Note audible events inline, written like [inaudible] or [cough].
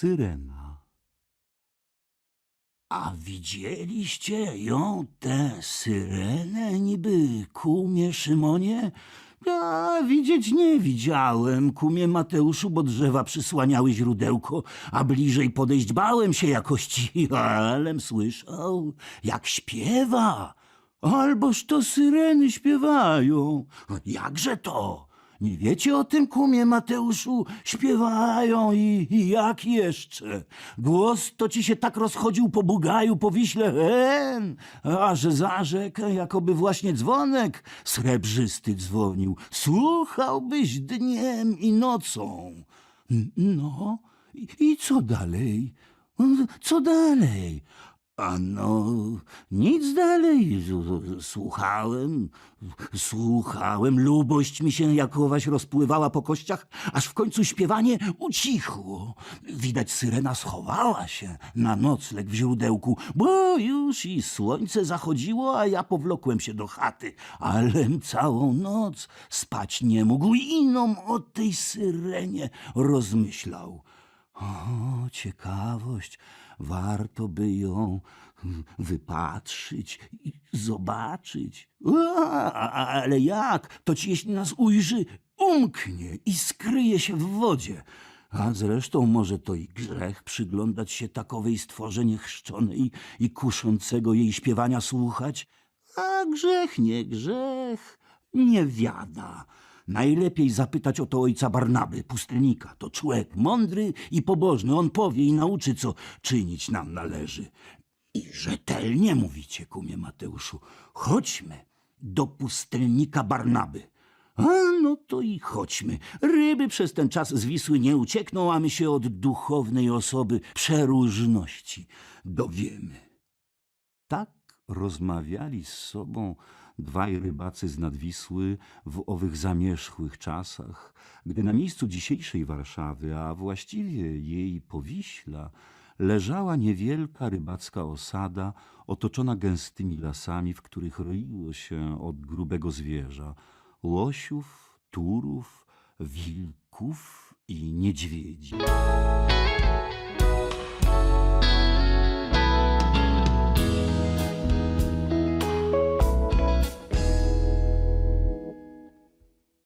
syrena. A widzieliście ją, tę syrenę, niby kumie Szymonie? Ja widzieć nie widziałem, kumie Mateuszu, bo drzewa przysłaniały źródełko, a bliżej podejść bałem się jakości, [laughs] alem słyszał, jak śpiewa. Alboż to syreny śpiewają. Jakże to? Nie wiecie o tym, kumie Mateuszu? Śpiewają i, i jak jeszcze? Głos to ci się tak rozchodził po Bugaju, po Wiśle hen, aż za rzekę, jakoby właśnie dzwonek srebrzysty dzwonił. Słuchałbyś dniem i nocą. No, i, i co dalej? Co dalej? A no, nic dalej. Słuchałem, słuchałem, lubość mi się jakowaś rozpływała po kościach, aż w końcu śpiewanie ucichło. Widać syrena schowała się na nocleg w źródełku, bo już i słońce zachodziło, a ja powlokłem się do chaty, alem całą noc spać nie mógł i inom o tej syrenie rozmyślał. O, ciekawość, warto by ją wypatrzyć i zobaczyć. A, ale jak? To ci jeśli nas ujrzy, umknie i skryje się w wodzie. A zresztą może to i grzech przyglądać się takowej stworze niechrzczonej i kuszącego jej śpiewania słuchać. A grzech nie grzech, nie wiada. Najlepiej zapytać o to ojca Barnaby, pustelnika. To człowiek mądry i pobożny. On powie i nauczy, co czynić nam należy. I rzetelnie mówicie, kumie Mateuszu. Chodźmy do pustelnika Barnaby. A no to i chodźmy. Ryby przez ten czas z Wisły nie uciekną, a my się od duchownej osoby przeróżności dowiemy. Rozmawiali z sobą dwaj rybacy z Nadwisły w owych zamierzchłych czasach, gdy na miejscu dzisiejszej Warszawy, a właściwie jej powiśla, leżała niewielka rybacka osada otoczona gęstymi lasami, w których roiło się od grubego zwierza łosiów, turów, wilków i niedźwiedzi.